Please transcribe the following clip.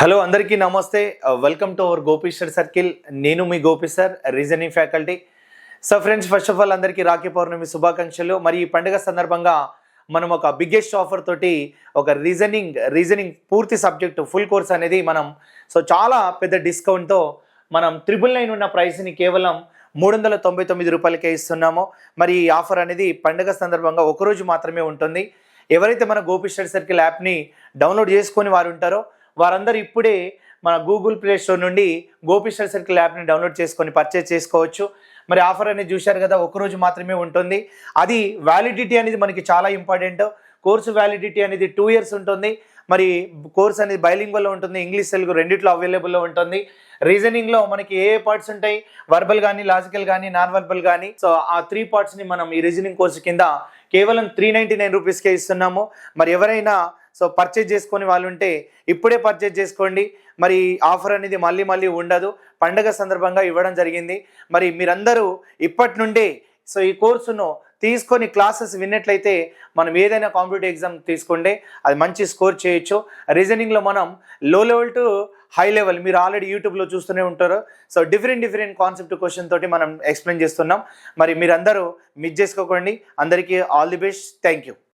Hello అందరికీ నమస్తే. Welcome to our Gopishwar circle నేను మీ Gopi sir reasoning faculty so friends first of all అందరికీ రాఖీ పౌర్ణమి శుభాకాంక్షలు. మరి ఈ పండుగ సందర్భంగా మనం ఒక బిగ్గెస్ట్ ఆఫర్ తోటి ఒక రీజనింగ్ రీజనింగ్ పూర్తి సబ్జెక్ట్ ఫుల్ కోర్స్ అనేది మనం సో చాలా పెద్ద డిస్కౌంట్తో మనం త్రిబుల్ నైన్ ఉన్న ప్రైస్ని కేవలం మూడు వందల తొంభై తొమ్మిది రూపాయలకే ఇస్తున్నాము. మరి ఈ ఆఫర్ అనేది పండుగ సందర్భంగా ఒకరోజు మాత్రమే ఉంటుంది. ఎవరైతే మన గోపి సర్కిల్ యాప్ని డౌన్లోడ్ చేసుకొని వారు ఉంటారో వారందరూ ఇప్పుడే మన గూగుల్ ప్లే స్టోర్ నుండి గోపి సర్కిల్ యాప్ని డౌన్లోడ్ చేసుకొని పర్చేస్ చేసుకోవచ్చు. మరి ఆఫర్ అనేది చూశారు కదా ఒకరోజు మాత్రమే ఉంటుంది. అది వ్యాలిడిటీ అనేది మనకి చాలా ఇంపార్టెంట్ కోర్సు వ్యాలిడిటీ అనేది టూ ఇయర్స్ ఉంటుంది. మరి కోర్స్ అనేది బైలింగ్వల్లో ఉంటుంది ఇంగ్లీష్ తెలుగు రెండిట్లో అవైలబుల్లో ఉంటుంది. రీజనింగ్లో మనకి ఏ ఏ పార్ట్స్ ఉంటాయి? వర్బల్ కానీ లాజికల్ కానీ నాన్ వర్బల్ కానీ సో ఆ త్రీ పార్ట్స్ని మనం ఈ రీజనింగ్ కోర్సు కింద కేవలం త్రీ నైంటీ నైన్ రూపీస్కే ఇస్తున్నాము. మరి ఎవరైనా సో పర్చేజ్ చేసుకొని వాళ్ళు ఉంటే ఇప్పుడే పర్చేజ్ చేసుకోండి. మరి ఆఫర్ అనేది మళ్ళీ మళ్ళీ ఉండదు. పండగ సందర్భంగా ఇవ్వడం జరిగింది. మరి మీరందరూ ఇప్పటి నుండే సో ఈ కోర్సును తీసుకొని క్లాసెస్ విన్నట్లయితే మనం ఏదైనా కాంపిటేటివ్ ఎగ్జామ్ తీసుకుంటే అది మంచి స్కోర్ చేయొచ్చు. రీజనింగ్లో మనం low level to high level మీరు ఆల్రెడీ యూట్యూబ్లో చూస్తూనే ఉంటారు. So different different concept question తోటి మనం ఎక్స్ప్లెయిన్ చేస్తున్నాం. మరి మీరందరూ మిస్ చేసుకోకండి. అందరికీ all the best thank you